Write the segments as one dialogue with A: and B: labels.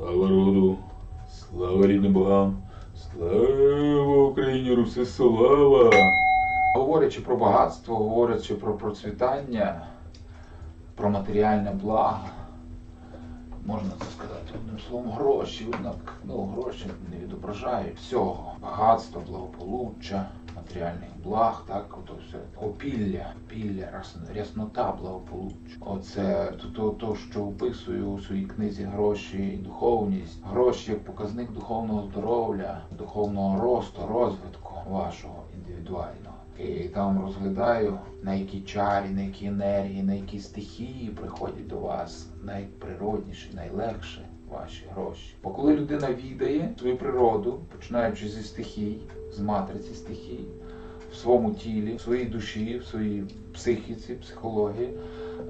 A: Слава роду, слава рідним богам, слава Україні, Руси, слава!
B: Говорячи про багатство, говорячи про процвітання, про матеріальне благо, можна це сказати одним словом, гроші. Однак ну, гроші не відображають всього. Багатство, благополуччя, матеріальних благ, так, ото все. Опілля, пілля, ряснота, благополуччя. Оце то, то, що описую у своїй книзі гроші і духовність. Гроші як показник духовного здоров'я, духовного росту, розвитку вашого індивідуального. І там розглядаю, на які чарі, на які енергії, на які стихії приходять до вас найприродніші, найлегше ваші гроші. Бо коли людина відає свою природу, починаючи зі стихій, з матриці стихій, в своєму тілі, в своїй душі, в своїй психіці, психології,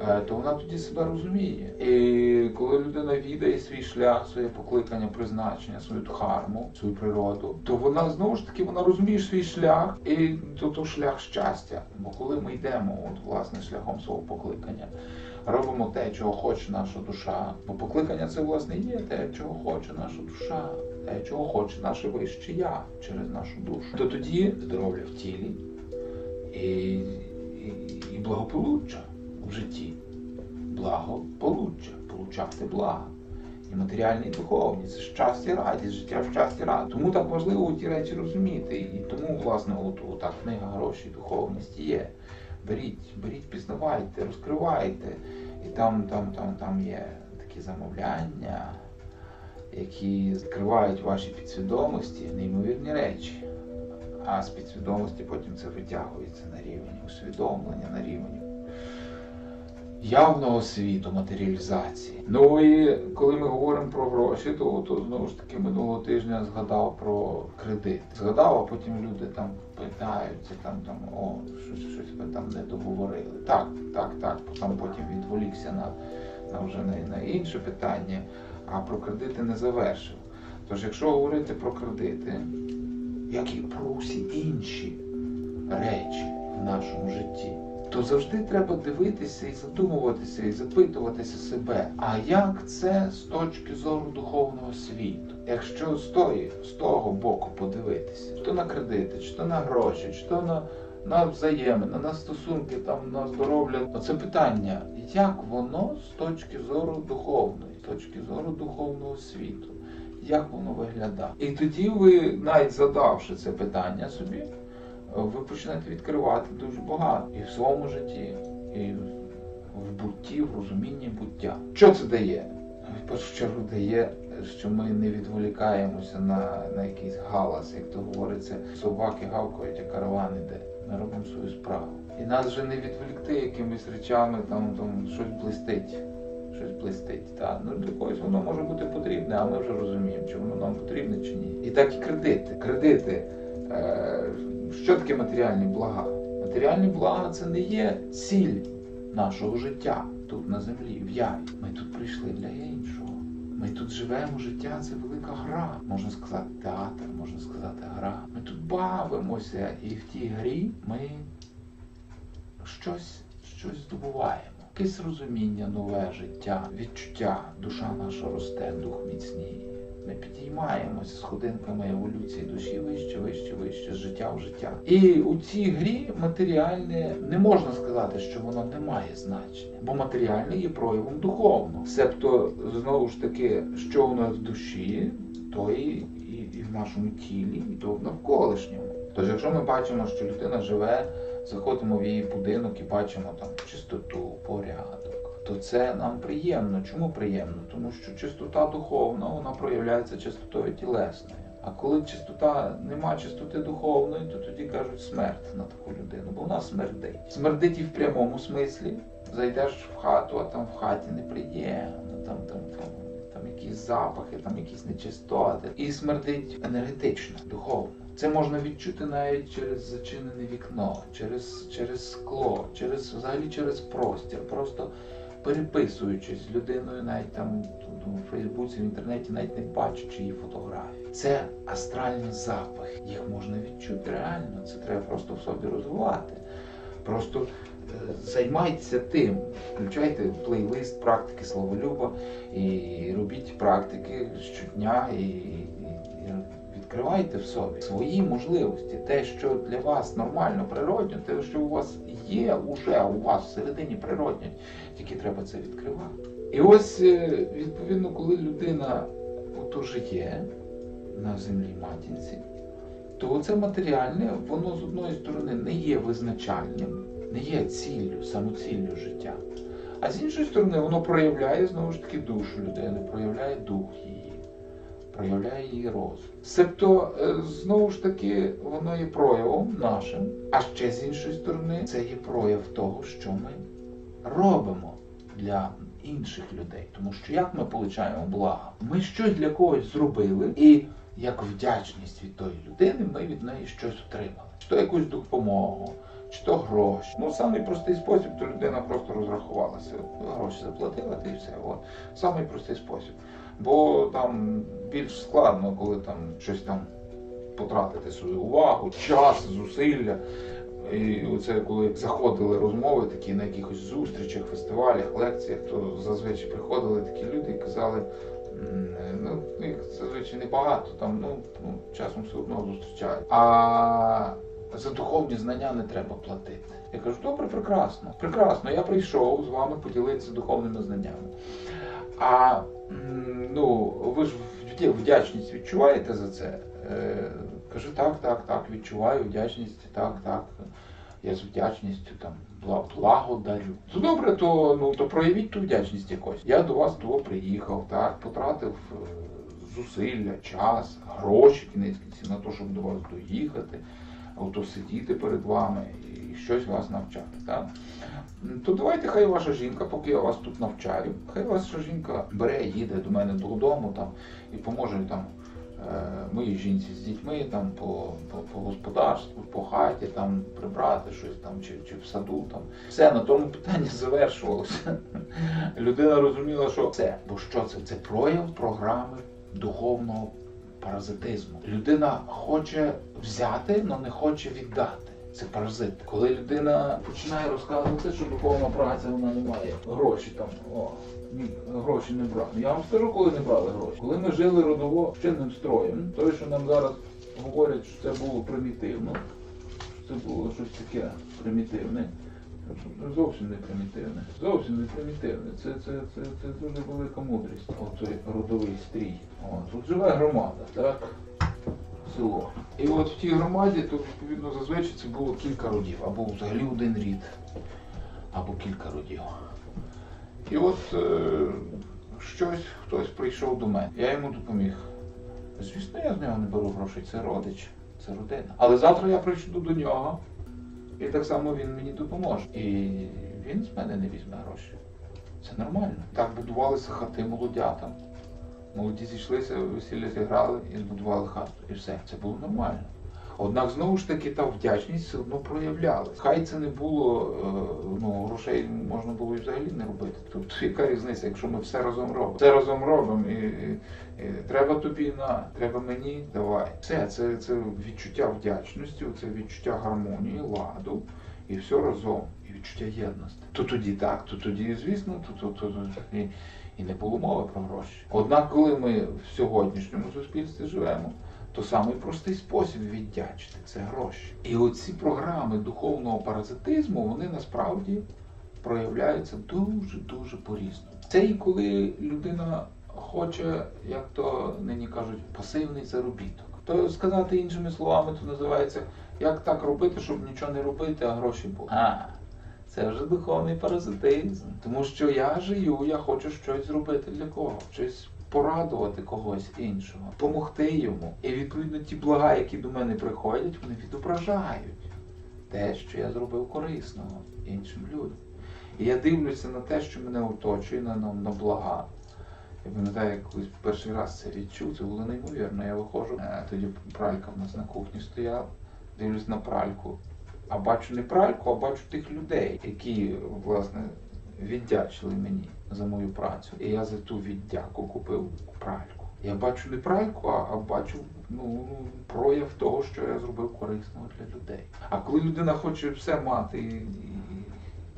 B: е, то вона тоді себе розуміє. І коли людина відає свій шлях, своє покликання, призначення, свою дхарму, свою природу, то вона знову ж таки вона розуміє свій шлях, і то, то шлях щастя. Бо коли ми йдемо, от власне шляхом свого покликання, робимо те, чого хоче наша душа. Бо покликання це власне є те, чого хоче наша душа, те, чого хоче наше вище я через нашу душу. То тоді здоров'я в тілі і, і, і благополуччя в житті. Благополуччя, получати благо. І матеріальні, і духовні, це щастя, радість, життя в щасті радість. Тому так важливо ті речі розуміти. І тому, власне, от, от так книга гроші, духовність є. Беріть, беріть, пізнавайте, розкривайте. І там, там, там, там є такі замовляння, які відкривають ваші підсвідомості, неймовірні речі. А з підсвідомості потім це витягується на рівень усвідомлення, на рівень явного світу, матеріалізації. Ну і коли ми говоримо про гроші, то, то знову ж таки минулого тижня згадав про кредит. Згадав, а потім люди там питаються, там там о, щось, щось ви там не договорили. Так, так, так. Там потім відволікся на, на вже на, на інше питання, а про кредити не завершив. Тож, якщо говорити про кредити, як і про усі інші речі в нашому житті, то завжди треба дивитися і задумуватися, і запитуватися себе, а як це з точки зору духовного світу? Якщо з тої, з того боку подивитися, чи то на кредити, чи то на гроші, чи то на, на взаємини, на стосунки, там, на здоров'я, оце питання, як воно з точки зору духовної, з точки зору духовного світу, як воно виглядає? І тоді ви, навіть задавши це питання собі, ви почнете відкривати дуже багато і в своєму житті, і в бутті, в розумінні буття. Що це дає? В першу чергу дає, що ми не відволікаємося на, на якийсь галас, як то говориться, собаки гавкають, а караван іде. Ми робимо свою справу. І нас вже не відволікти якимись речами, там, там щось блистить. Щось блистить. Та. Ну, для когось воно може бути потрібне, а ми вже розуміємо, чи воно нам потрібне чи ні. І так і кредити. Кредити. Е, що таке матеріальні блага? Матеріальні блага це не є ціль нашого життя тут на землі, в яві. Ми тут прийшли для іншого. Ми тут живемо, життя це велика гра. Можна сказати, театр, можна сказати, гра. Ми тут бавимося, і в тій грі ми щось, щось здобуваємо. Якесь розуміння, нове життя, відчуття, душа наша росте, дух міцніє. Ми підіймаємося сходинками еволюції душі вище, вище, вище, з життя в життя. І у цій грі матеріальне не можна сказати, що воно не має значення, бо матеріальне є проявом духовного. Себто, знову ж таки, що у нас в душі, то і, і, і в нашому тілі, і то в навколишньому. Тож, якщо ми бачимо, що людина живе, заходимо в її будинок і бачимо там чистоту, порядок то це нам приємно. Чому приємно? Тому що чистота духовна вона проявляється чистотою тілесною. А коли чистота нема чистоти духовної, то тоді кажуть смерть на таку людину, бо вона смердить. Смердить і в прямому смислі. Зайдеш в хату, а там в хаті неприємно, там, там, там, там якісь запахи, там якісь нечистоти. І смердить енергетично, духовно. Це можна відчути навіть через зачинене вікно, через, через скло, через взагалі через простір. Просто переписуючись з людиною, навіть там ну, у Фейсбуці, в інтернеті, навіть не бачачи її фотографії. Це астральний запах. Їх можна відчути реально. Це треба просто в собі розвивати. Просто е, займайтеся тим. Включайте плейлист практики словолюба і робіть практики щодня і відкривайте в собі свої можливості, те, що для вас нормально, природньо, те, що у вас є уже у вас всередині природньо, тільки треба це відкривати. І ось е, відповідно, коли людина жиє на землі матінці, то це матеріальне, воно з одної сторони не є визначальним, не є ціллю, самоціллю життя. А з іншої сторони, воно проявляє знову ж таки душу людини, проявляє дух її, проявляє її розум. Себто, е, знову ж таки, воно є проявом нашим, а ще з іншої сторони, це є прояв того, що ми робимо для інших людей. Тому що як ми получаємо благо? Ми щось для когось зробили, і як вдячність від тої людини, ми від неї щось отримали. Чи то якусь допомогу, чи то гроші. Ну, самий простий спосіб, то людина просто розрахувалася. Гроші заплатила, та і все. От. Самий простий спосіб. Бо там більш складно, коли там щось там потратити свою увагу, час, зусилля. І оце коли заходили розмови такі на якихось зустрічах, фестивалях, лекціях, то зазвичай приходили такі люди і казали, ну їх зазвичай небагато, там ну, ну часом все одно зустрічають. А за духовні знання не треба платити. Я кажу, добре, прекрасно, прекрасно. Я прийшов з вами поділитися духовними знаннями. А ну, ви ж вдячність відчуваєте за це? Е, кажу, так, так, так, відчуваю вдячність, так, так. Я з вдячністю там благодарю. Ну добре, то ну то проявіть ту вдячність якось. Я до вас того приїхав, так, потратив е, зусилля, час, гроші кінець кінці на те, щоб до вас доїхати, ото сидіти перед вами і щось вас навчати. Так? То давайте хай ваша жінка, поки я вас тут навчаю, хай ваша жінка бере, їде до мене додому там і поможе там е, моїй жінці з дітьми там по, по, по господарству, по хаті там прибрати щось там чи, чи в саду там. Все на тому питання завершувалося. Людина розуміла, що це, бо що це? Це прояв програми духовного паразитизму. Людина хоче взяти, але не хоче віддати. Це паразит. Коли людина починає розказувати, що духовна праця вона не має гроші там. О, ні, гроші не брали. Я вам скажу, коли не брали гроші. Коли ми жили родово чинним строєм, той, що нам зараз говорять, що це було примітивно, що це було щось таке примітивне. Зовсім не примітивне. Зовсім не примітивне. Це, це, це, це дуже велика мудрість. Оцей родовий стрій. О, тут живе громада, так? Село. І от в тій громаді, то відповідно зазвичай це було кілька родів, або взагалі один рід, або кілька родів. І от е, щось, хтось прийшов до мене, я йому допоміг. Звісно, я з нього не беру грошей, це родич, це родина. Але завтра я прийду до нього, і так само він мені допоможе. І він з мене не візьме гроші. Це нормально. Так будувалися хати молодятам. Молоді зійшлися, весілля зіграли і збудували хату. І все. Це було нормально. Однак знову ж таки та вдячність все одно проявлялась. Хай це не було, е, ну, грошей можна було і взагалі не робити. Тобто яка різниця, якщо ми все разом робимо? Все разом робимо. І, і, і треба тобі на, треба мені, давай. Все, це, це відчуття вдячності, це відчуття гармонії, ладу, і все разом, і відчуття єдності. То тоді так, то тоді, звісно, то, то, то, то і, і не було мови про гроші. Однак, коли ми в сьогоднішньому суспільстві живемо, то самий простий спосіб віддячити це гроші. І оці програми духовного паразитизму, вони насправді проявляються дуже дуже по-різному. Це і коли людина хоче, як то нині кажуть, пасивний заробіток. То сказати іншими словами, то називається як так робити, щоб нічого не робити, а гроші були. А, це вже духовний паразитизм. Тому що я жию, я хочу щось зробити для кого, щось порадувати когось іншого, допомогти йому. І відповідно ті блага, які до мене приходять, вони відображають те, що я зробив корисного іншим людям. І я дивлюся на те, що мене оточує, на, на, на блага. Я пам'ятаю, як колись перший раз це відчув, це було неймовірно. Я виходжу, е, тоді пралька в нас на кухні стояла, дивлюсь на пральку. А бачу не пральку, а бачу тих людей, які, власне, віддячили мені за мою працю. І я за ту віддяку купив пральку. Я бачу не пральку, а, а бачу ну, прояв того, що я зробив корисного для людей. А коли людина хоче все мати і,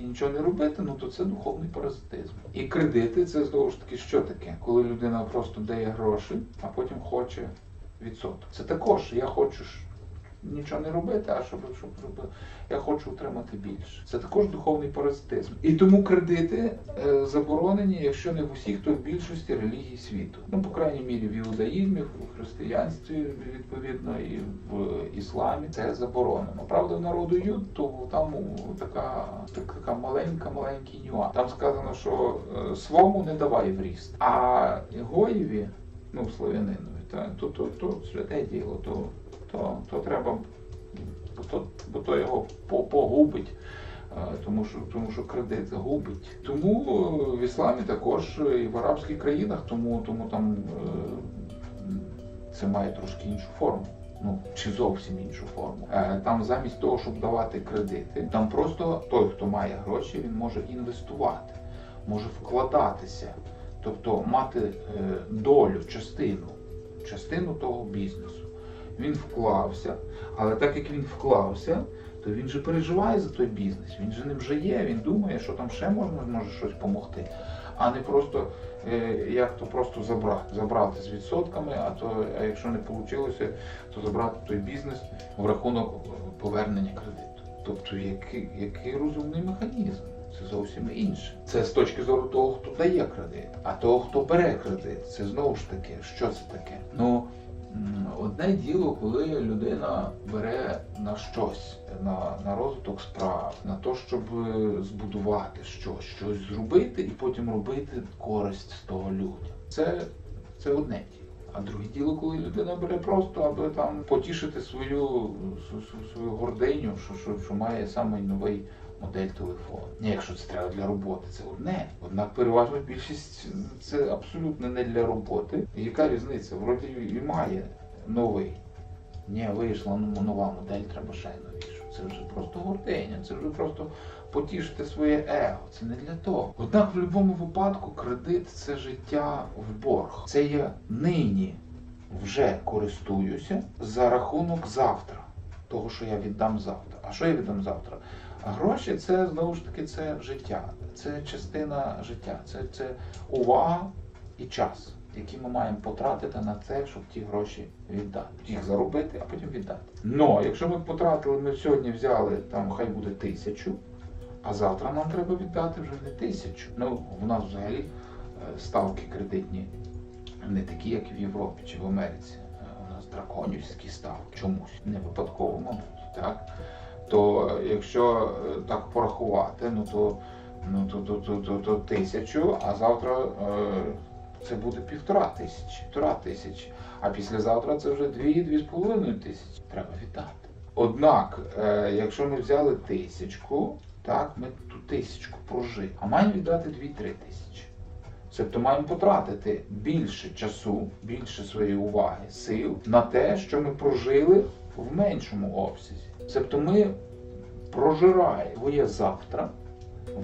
B: і, нічого не робити, ну то це духовний паразитизм. І кредити це знову ж таки що таке? Коли людина просто дає гроші, а потім хоче відсоток. Це також я хочу нічого не робити, а щоб, щоб, я хочу отримати більше. Це також духовний паразитизм. І тому кредити е, заборонені, якщо не в усіх, то в більшості релігій світу. Ну, по крайній мірі, в іудаїзмі, в християнстві, відповідно, і в ісламі це заборонено. Правда, в народу юд, то там така, така маленька, маленький нюанс. Там сказано, що е, свому не давай в ріст, а гоєві, ну, славянинові, та, то, то, то святе діло, то, то, то треба бо то, бо то його погубить. е, Тому що, тому що кредит губить. Тому в ісламі також і в арабських країнах, тому, тому там е, це має трошки іншу форму. Ну чи зовсім іншу форму. Е, Там замість того, щоб давати кредити, там просто той, хто має гроші, він може інвестувати, може вкладатися, тобто мати долю, частину, частину того бізнесу. Він вклався, але так як він вклався, то він же переживає за той бізнес. Він же ним вже є, він думає, що там ще можна може щось допомогти. А не просто е, як то просто забрати, забрати з відсотками, а то а якщо не вийшло, то забрати той бізнес в рахунок повернення кредиту. Тобто який, який розумний механізм? Це зовсім інше. Це з точки зору того, хто дає кредит, а того, хто бере кредит. Це знову ж таки, що це таке? Ну одне діло, коли людина бере на щось, на, на розвиток справ, на те, щоб е, збудувати щось, щось зробити і потім робити користь з того людям. Це, це одне діло. А друге діло, коли людина бере просто, аби там потішити свою, св- св- свою гординю, що, що, що має самий новий модель телефону. Якщо це треба для роботи, це одне. Однак переважна більшість це абсолютно не для роботи. Яка різниця? Вроді і має новий. Ні, вийшла нова модель, треба ще новішу. Це вже просто гординя, це вже просто потішити своє его. Це не для того. Однак в будь-якому випадку кредит це життя в борг. Це я нині вже користуюся за рахунок завтра. Того, що я віддам завтра. А що я віддам завтра? Гроші це знову ж таки це життя, це частина життя, це, це увага і час, які ми маємо потратити на це, щоб ті гроші віддати. Їх заробити, а потім віддати. Но якщо ми потратили, ми сьогодні взяли там, хай буде тисячу, а завтра нам треба віддати вже не тисячу. Ну, в нас взагалі е, ставки кредитні не такі, як в Європі чи в Америці. Е, У нас драконівські ставки чомусь. Не випадково, мабуть, так? То е, якщо е, так порахувати, ну то, ну, то, то, то, то, то тисячу, а завтра е, це буде півтора тисячі, півтора тисячі. А післязавтра це вже дві-дві з половиною тисячі. Треба віддати. Однак, якщо ми взяли тисячку, так, ми ту тисячку прожили, а маємо віддати 2-3 тисячі. Тобто маємо потратити більше часу, більше своєї уваги, сил на те, що ми прожили в меншому обсязі. Тобто ми прожираємо завтра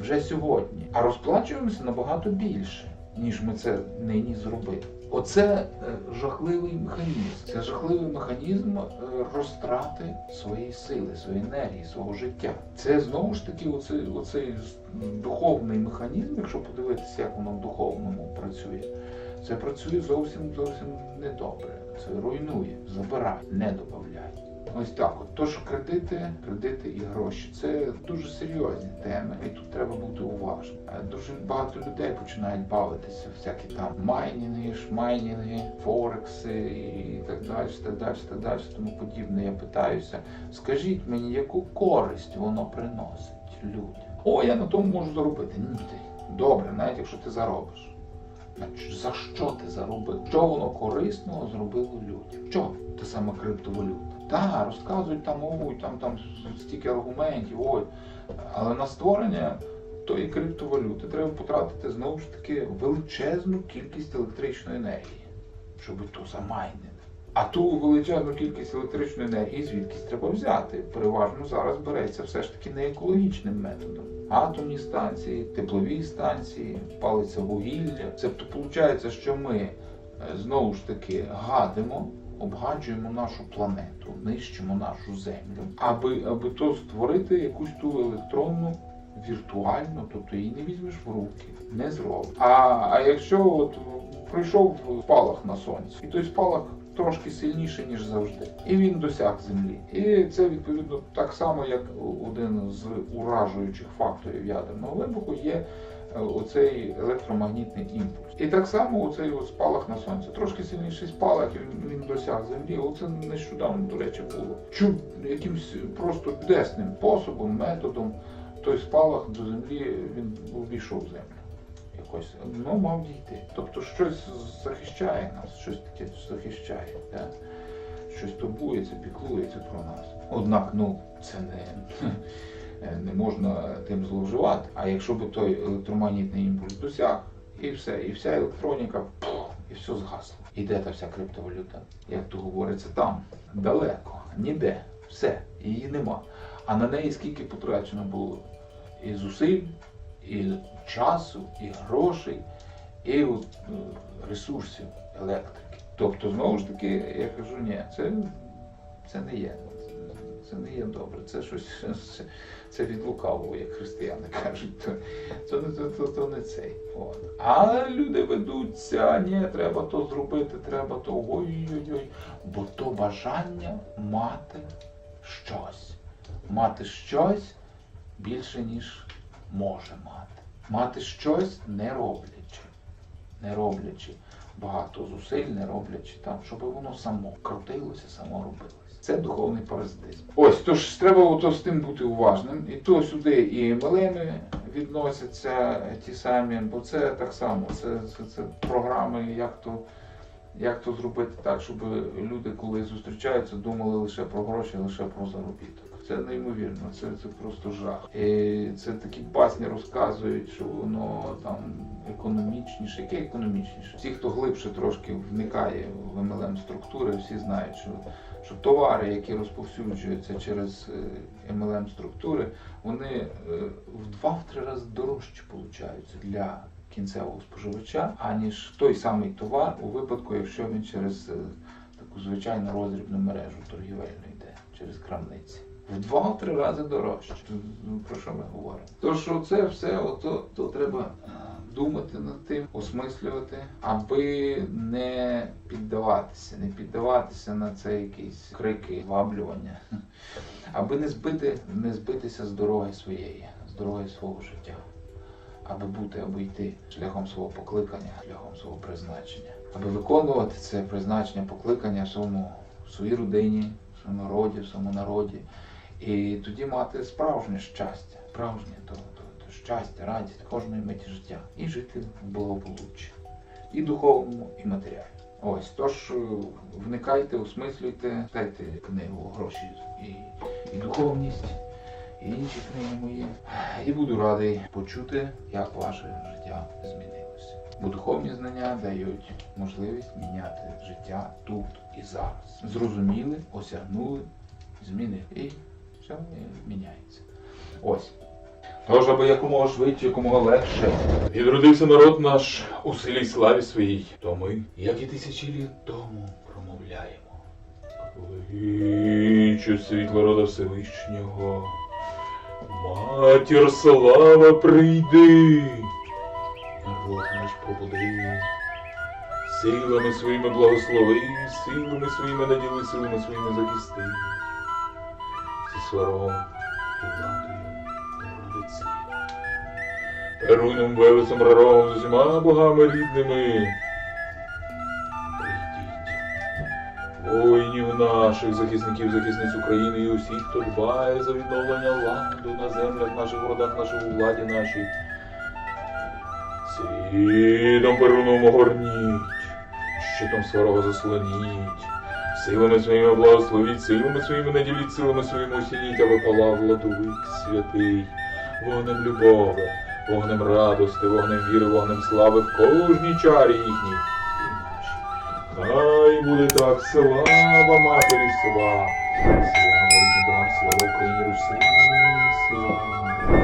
B: вже сьогодні, а розплачуємося набагато більше, ніж ми це нині зробили. Оце е, жахливий механізм. Це жахливий механізм е, розтрати своєї сили, своєї енергії, свого життя. Це знову ж таки оцей, оцей духовний механізм, якщо подивитися, як воно в духовному працює. Це працює зовсім зовсім недобре. Це руйнує, забирає, не додає. Ось так. От тож кредити, кредити і гроші це дуже серйозні теми, і тут треба бути уважним. Е, Дуже багато людей починають бавитися, всякі там майнінги, шмайнінги, форекси і так далі, так далі, так далі, тому подібне. Я питаюся, скажіть мені, яку користь воно приносить людям? О, я на тому можу заробити. Ні, ти. Добре, навіть якщо ти заробиш. За що ти заробив? Що воно корисного зробило людям? Що та сама криптовалюта? Так, розказують там, ой, там, там стільки аргументів, ой. Але на створення тої криптовалюти треба потратити знову ж таки величезну кількість електричної енергії, щоб то замайнити. А ту величезну кількість електричної енергії звідкись треба взяти. Переважно зараз береться все ж таки не екологічним методом. Атомні станції, теплові станції, палиться вугілля. Тобто виходить, що ми е, знову ж таки гадимо, обгаджуємо нашу планету, нищимо нашу землю, аби, аби то створити якусь ту електронну віртуально, тобто її не візьмеш в руки, не зробиш. А, а якщо от прийшов спалах на сонці, і той спалах трошки сильніший, ніж завжди, і він досяг землі. І це відповідно так само, як один з уражуючих факторів ядерного вибуху є е, оцей електромагнітний імпульс. І так само оцей спалах на сонці. Трошки сильніший спалах, він досяг землі. Оце нещодавно, до речі, було. Чуд якимсь просто чудесним способом, методом той спалах до землі він увійшов землю. Якось ну, мав дійти. Тобто щось захищає нас, щось таке захищає, да? щось турбується, піклується про нас. Однак, ну, це не, не можна тим зловживати. А якщо б той електромагнітний імпульс досяг, і все, і вся електроніка, пух, і все згасло. І де та вся криптовалюта? Як то говориться, там, далеко, ніде, все, її нема. А на неї скільки потрачено було і зусиль, і часу, і грошей, і е, ресурсів електрики. Тобто, знову ж таки, я кажу, ні, це, це не є. Це не є добре. Це щось це, це від лукавого, як християни кажуть. То, то, то, то, то не цей. От. А люди ведуться, ні, треба то зробити, треба то ой-ой-ой. Бо то бажання мати щось. Мати щось більше, ніж може мати. Мати щось не роблячи. Не роблячи багато зусиль, не роблячи там, щоб воно само крутилося, само робилося. Це духовний паразитизм. Ось, тож треба ото з тим бути уважним. І то сюди і мелеми відносяться ті самі, бо це так само, це, це, це програми, як то, як то зробити так, щоб люди, коли зустрічаються, думали лише про гроші, лише про заробіток. Це неймовірно, це, це просто жах. І це такі басні розказують, що воно там економічніше. Яке економічніше? Всі, хто глибше трошки вникає в MLM структури, всі знають, що, що товари, які розповсюджуються через е, MLM структури, вони е, в два-три рази дорожче получаються для кінцевого споживача, аніж той самий товар у випадку, якщо він через е, таку звичайну роздрібну мережу торгівельну йде, через крамниці. В два-три рази дорожче. Ну, Про що ми говоримо? То що це все, ото, то треба е, думати над тим, осмислювати, аби не піддаватися, не піддаватися на це якісь крики, ваблювання, аби не збити, не збитися з дороги своєї, з дороги свого життя. Аби бути, аби йти шляхом свого покликання, шляхом свого призначення, аби виконувати це призначення, покликання в своєму в своїй родині, в своєму роді, в своєму народі, і тоді мати справжнє щастя, справжнє то, то, то щастя, радість кожної миті життя і жити в благополуччі, і духовному, і матеріальному. Ось тож е, вникайте, осмислюйте, читайте книгу гроші і, і духовність і інші книги мої. І буду радий почути, як ваше життя змінилося. Бо духовні знання дають можливість міняти життя тут і зараз. Зрозуміли, осягнули, змінили. Все міняється. Ось. Тож, аби якомога швидше, якомога легше.
A: Відродився народ наш у силі й славі своїй, то ми, як і тисячі літ тому, промовляємо. Кличу світло рода Всевишнього, матір слава прийди, народ наш пробуди, силами своїми благослови, силами своїми наділи, силами своїми захисти, сваром і владою Богородиці. Перуном, Велесом, Раром, з усіма богами рідними. Прийдіть, воїнів наших, захисників, захисниць України і усіх, хто дбає за відновлення ладу на землях наших, городах наших, у владі нашій. Свідом перуном огорніть, щитом сварога заслоніть, силами своїми благословіть, силами своїми наділіть, силами своїми осініть, аби палав владовик святий, вогнем любові, вогнем радости, вогнем віри, вогнем слави в кожній чарі їхній. І. Хай буде так, слава матері, слава, слава богам, слава Україні, Руси, слава.